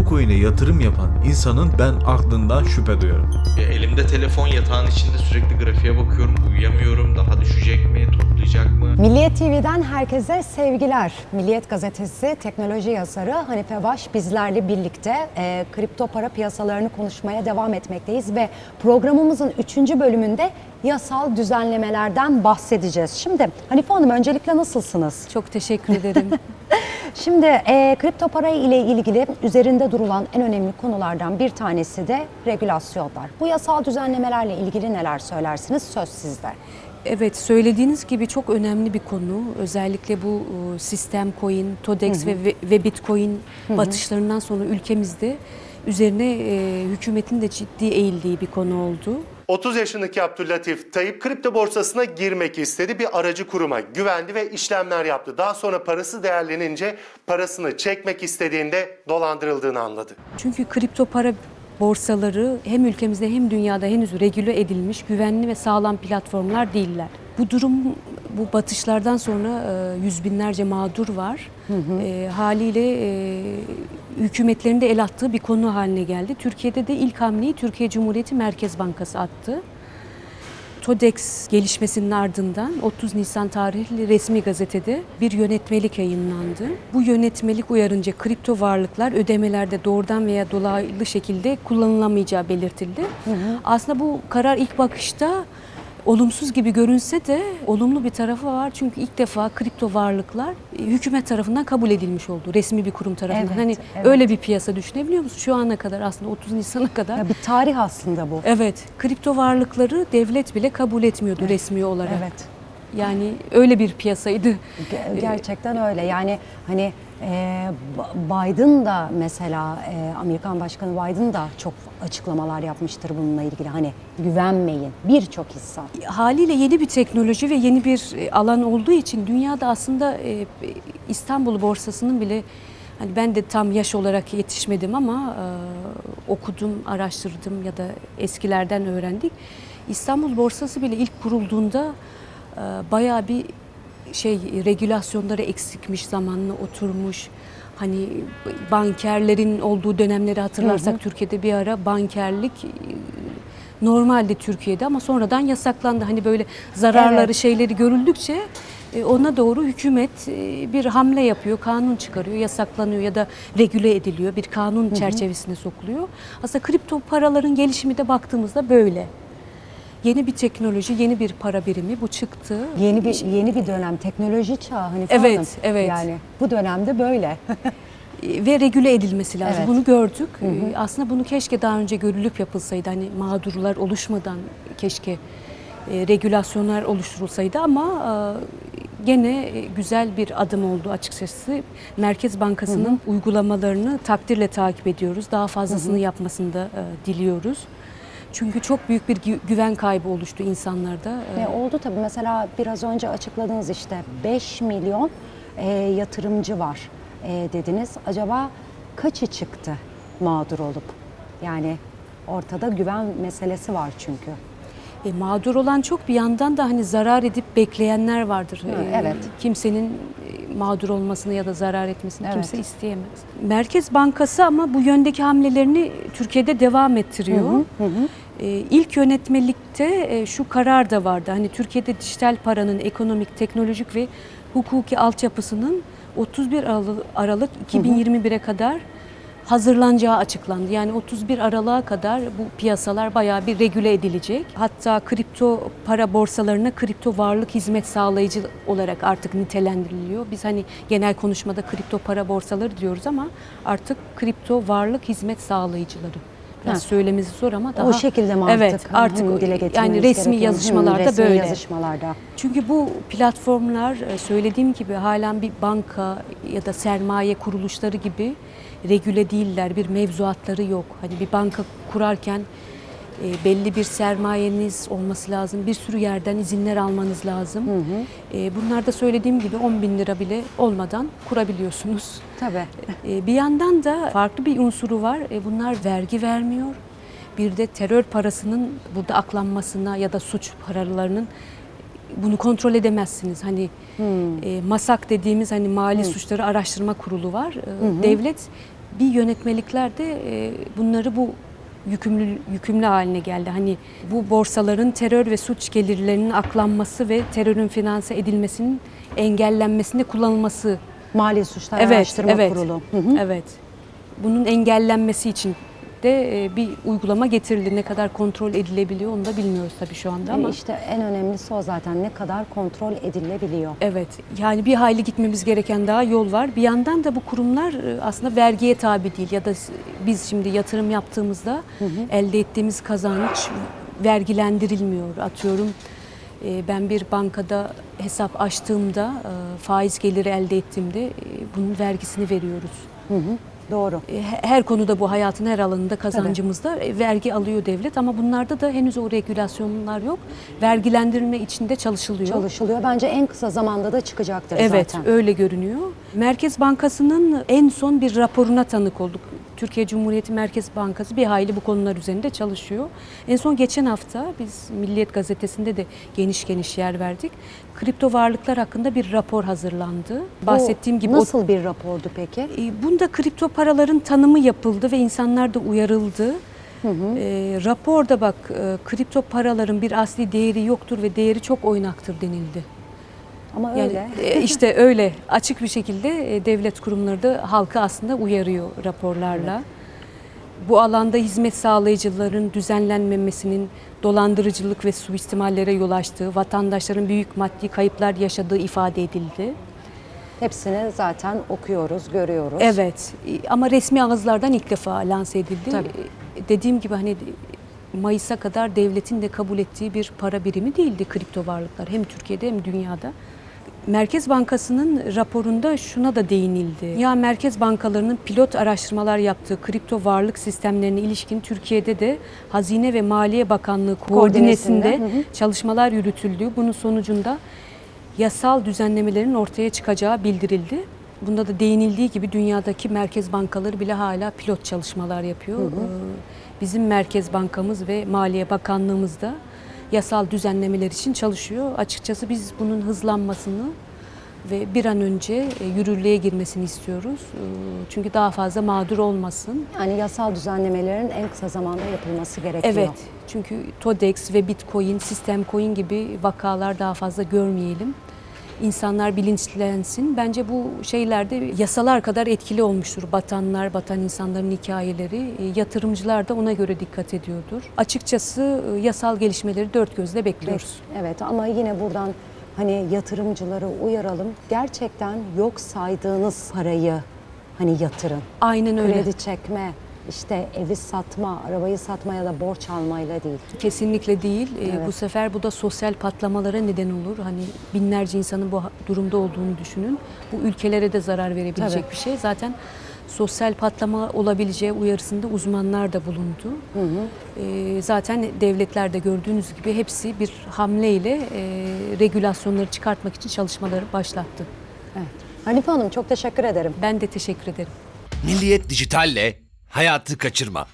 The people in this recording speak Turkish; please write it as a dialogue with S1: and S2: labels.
S1: bu coin'e yatırım yapan insanın ben aklından şüphe duyuyorum.
S2: E, elimde telefon yatağın içinde sürekli grafiğe bakıyorum. Uyuyamıyorum. Daha düşecek mi? Toplayacak mı?
S3: Milliyet TV'den herkese sevgiler. Milliyet Gazetesi teknoloji yazarı Hanife Baş bizlerle birlikte e, kripto para piyasalarını konuşmaya devam etmekteyiz ve programımızın 3. bölümünde yasal düzenlemelerden bahsedeceğiz. Şimdi Hanife Hanım öncelikle nasılsınız?
S4: Çok teşekkür ederim.
S3: Şimdi e, kripto para ile ilgili üzerinde durulan en önemli konulardan bir tanesi de regülasyonlar. Bu yasal düzenlemelerle ilgili neler söylersiniz? Söz sizde.
S4: evet söylediğiniz gibi çok önemli bir konu. Özellikle bu e, sistem coin, Todex ve, ve Bitcoin batışlarından sonra ülkemizde üzerine e, hükümetin de ciddi eğildiği bir konu oldu.
S5: 30 yaşındaki Abdüllatif Tayyip kripto borsasına girmek istedi. Bir aracı kuruma güvendi ve işlemler yaptı. Daha sonra parası değerlenince parasını çekmek istediğinde dolandırıldığını anladı.
S4: Çünkü kripto para borsaları hem ülkemizde hem dünyada henüz regüle edilmiş güvenli ve sağlam platformlar değiller. Bu durum bu batışlardan sonra e, yüz binlerce mağdur var. E, haliyle e, hükümetlerin de el attığı bir konu haline geldi. Türkiye'de de ilk hamleyi Türkiye Cumhuriyeti Merkez Bankası attı. TODEX gelişmesinin ardından 30 Nisan tarihli resmi gazetede bir yönetmelik yayınlandı. Bu yönetmelik uyarınca kripto varlıklar ödemelerde doğrudan veya dolaylı şekilde kullanılamayacağı belirtildi. Aslında bu karar ilk bakışta olumsuz gibi görünse de olumlu bir tarafı var. Çünkü ilk defa kripto varlıklar e, hükümet tarafından kabul edilmiş oldu. Resmi bir kurum tarafından.
S3: Evet,
S4: hani
S3: evet.
S4: öyle bir piyasa düşünebiliyor musun? Şu ana kadar aslında 30 Nisan'a kadar
S3: Ya bir tarih aslında bu.
S4: Evet, kripto varlıkları devlet bile kabul etmiyordu resmi olarak.
S3: Evet.
S4: Yani öyle bir piyasaydı.
S3: Ge- Gerçekten öyle. Yani hani e, Biden da mesela e, Amerikan Başkanı Biden da çok açıklamalar yapmıştır bununla ilgili. Hani güvenmeyin. Birçok insan.
S4: Haliyle yeni bir teknoloji ve yeni bir e, alan olduğu için dünyada aslında e, İstanbul borsasının bile hani ben de tam yaş olarak yetişmedim ama e, okudum, araştırdım ya da eskilerden öğrendik. İstanbul borsası bile ilk kurulduğunda e, bayağı bir şey regülasyonları eksikmiş, zamanla oturmuş. Hani bankerlerin olduğu dönemleri hatırlarsak Türkiye'de bir ara bankerlik e, normaldi Türkiye'de ama sonradan yasaklandı. Hani böyle zararları
S3: Evet.
S4: şeyleri görüldükçe e, ona doğru hükümet e, bir hamle yapıyor, kanun çıkarıyor, yasaklanıyor ya da regüle ediliyor, bir kanun çerçevesine sokuluyor. Aslında kripto paraların gelişimi de baktığımızda böyle. Yeni bir teknoloji, yeni bir para birimi bu çıktı.
S3: Yeni bir yeni bir dönem teknoloji çağı hani
S4: Evet,
S3: Hanım.
S4: evet.
S3: Yani bu dönemde böyle.
S4: Ve regüle edilmesi lazım.
S3: Evet.
S4: Bunu gördük. E, Aslında bunu keşke daha önce görülüp yapılsaydı. Hani mağdurlar oluşmadan keşke e, regülasyonlar oluşturulsaydı ama e, gene e, güzel bir adım oldu açıkçası. Merkez Bankası'nın uygulamalarını takdirle takip ediyoruz. Daha fazlasını yapmasını da e, diliyoruz. Çünkü çok büyük bir gü- güven kaybı oluştu insanlarda. E,
S3: E, oldu tabii mesela biraz önce açıkladığınız işte 5 milyon e, yatırımcı var e, dediniz. Acaba kaçı çıktı mağdur olup? Yani ortada güven meselesi var çünkü.
S4: E, mağdur olan çok bir yandan da hani zarar edip bekleyenler vardır. E,
S3: evet.
S4: Kimsenin e, mağdur olmasını ya da zarar etmesini
S3: Evet.
S4: kimse isteyemez. Merkez Bankası ama bu yöndeki hamlelerini Türkiye'de devam ettiriyor. E, ilk yönetmelikte e, şu karar da vardı. Hani Türkiye'de dijital paranın ekonomik, teknolojik ve hukuki altyapısının 31 Aralık, Aralık 2021'e kadar hazırlanacağı açıklandı. Yani 31 Aralık'a kadar bu piyasalar bayağı bir regüle edilecek. Hatta kripto para borsalarına kripto varlık hizmet sağlayıcı olarak artık nitelendiriliyor. Biz hani genel konuşmada kripto para borsaları diyoruz ama artık kripto varlık hizmet sağlayıcıları. Biraz
S3: Ha.
S4: söylemesi zor ama daha
S3: o şekilde mi artık?
S4: Evet, artık
S3: Hı, dile
S4: yani resmi
S3: gerekiyor? Hı,
S4: yazışmalarda
S3: resmi
S4: böyle.
S3: yazışmalarda.
S4: Çünkü bu platformlar e, söylediğim gibi halen bir banka ya da sermaye kuruluşları gibi regüle değiller. Bir mevzuatları yok. Hani bir banka kurarken e, belli bir sermayeniz olması lazım. Bir sürü yerden izinler almanız lazım. E, bunlar da söylediğim gibi 10 bin lira bile olmadan kurabiliyorsunuz.
S3: Tabii.
S4: E, bir yandan da farklı bir unsuru var. E, bunlar vergi vermiyor. Bir de terör parasının burada aklanmasına ya da suç paralarının bunu kontrol edemezsiniz. Hani e, MASAK dediğimiz hani mali suçları araştırma kurulu var. E, Devlet bir yönetmelikler de e, bunları bu yükümlü yükümlü haline geldi. Hani bu borsaların terör ve suç gelirlerinin aklanması ve terörün finanse edilmesinin engellenmesinde kullanılması.
S3: Mali Suçlar
S4: Evet,
S3: Araştırma
S4: evet.
S3: Kurulu. Hı hı.
S4: Evet. Bunun engellenmesi için de e, bir uygulama getirildi. Ne kadar kontrol edilebiliyor onu da bilmiyoruz tabii şu anda ama.
S3: E İşte en önemlisi o zaten ne kadar kontrol edilebiliyor.
S4: Evet, yani bir hayli gitmemiz gereken daha yol var. Bir yandan da bu kurumlar e, aslında vergiye tabi değil ya da biz şimdi yatırım yaptığımızda elde ettiğimiz kazanç vergilendirilmiyor. Atıyorum ben bir bankada hesap açtığımda faiz geliri elde ettiğimde bunun vergisini veriyoruz.
S3: Doğru.
S4: E, he- Her konuda bu hayatın her alanında kazancımızda e, vergi alıyor devlet ama bunlarda da henüz o regülasyonlar yok. Vergilendirme içinde çalışılıyor.
S3: Çalışılıyor. Bence en kısa zamanda da çıkacaktır
S4: Evet,
S3: zaten.
S4: öyle görünüyor. Merkez Bankası'nın en son bir raporuna tanık olduk. Türkiye Cumhuriyeti Merkez Bankası bir hayli bu konular üzerinde çalışıyor. En son geçen hafta biz Milliyet Gazetesi'nde de geniş geniş yer verdik. Kripto varlıklar hakkında bir rapor hazırlandı. Bahsettiğim gibi o
S3: Nasıl bir rapordu peki?
S4: e, Bunda kripto paraların tanımı yapıldı ve insanlar da uyarıldı. E, raporda bak e, kripto paraların bir asli değeri yoktur ve değeri çok oynaktır denildi.
S3: Ama
S4: Yani
S3: öyle.
S4: e, işte öyle açık bir şekilde e, devlet kurumları da halkı aslında uyarıyor raporlarla. Bu alanda hizmet sağlayıcıların düzenlenmemesinin dolandırıcılık ve suistimallere yol açtığı, vatandaşların büyük maddi kayıplar yaşadığı ifade edildi.
S3: Hepsini zaten okuyoruz, görüyoruz.
S4: Evet e, ama resmi ağızlardan ilk defa lanse edildi.
S3: Tabii.
S4: Dediğim gibi hani Mayıs'a kadar devletin de kabul ettiği bir para birimi değildi kripto varlıklar hem Türkiye'de hem dünyada. Merkez Bankası'nın raporunda şuna da değinildi. Ya merkez bankalarının pilot araştırmalar yaptığı kripto varlık sistemlerine ilişkin Türkiye'de de Hazine ve Maliye Bakanlığı koordinesinde
S3: hı hı.
S4: çalışmalar yürütüldüğü, bunun sonucunda yasal düzenlemelerin ortaya çıkacağı bildirildi. Bunda da değinildiği gibi dünyadaki merkez bankaları bile hala pilot çalışmalar yapıyor. Ee, Bizim Merkez Bankamız ve Maliye Bakanlığımız da yasal düzenlemeler için çalışıyor. Açıkçası biz bunun hızlanmasını ve bir an önce e, yürürlüğe girmesini istiyoruz. Ee, Çünkü daha fazla mağdur olmasın.
S3: Yani yasal düzenlemelerin en kısa zamanda yapılması gerekiyor.
S4: Evet. Çünkü TODEX ve Bitcoin, Sistem Coin gibi vakalar daha fazla görmeyelim. İnsanlar bilinçlensin. Bence bu şeylerde yasalar kadar etkili olmuştur. Batanlar, batan insanların hikayeleri. E, Yatırımcılar da ona göre dikkat ediyordur. Açıkçası e, yasal gelişmeleri dört gözle bekliyoruz.
S3: Evet ama yine buradan hani yatırımcıları uyaralım. Gerçekten yok saydığınız parayı hani yatırın.
S4: Aynen öyle.
S3: Kredi çekme, işte evi satma, arabayı satma ya da borç almayla değil.
S4: Kesinlikle değil. Ee,
S3: Evet.
S4: Bu sefer bu da sosyal patlamalara neden olur. Hani binlerce insanın bu durumda olduğunu düşünün. Bu ülkelere de zarar verebilecek
S3: Tabii.
S4: bir şey. Zaten sosyal patlama olabileceği uyarısında uzmanlar da bulundu. Ee, zaten devletler de gördüğünüz gibi hepsi bir hamleyle e, regülasyonları çıkartmak için çalışmaları başlattı.
S3: Evet. Hanife Hanım çok teşekkür ederim.
S4: Ben de teşekkür ederim.
S6: Milliyet Dijital'le hayatı kaçırma.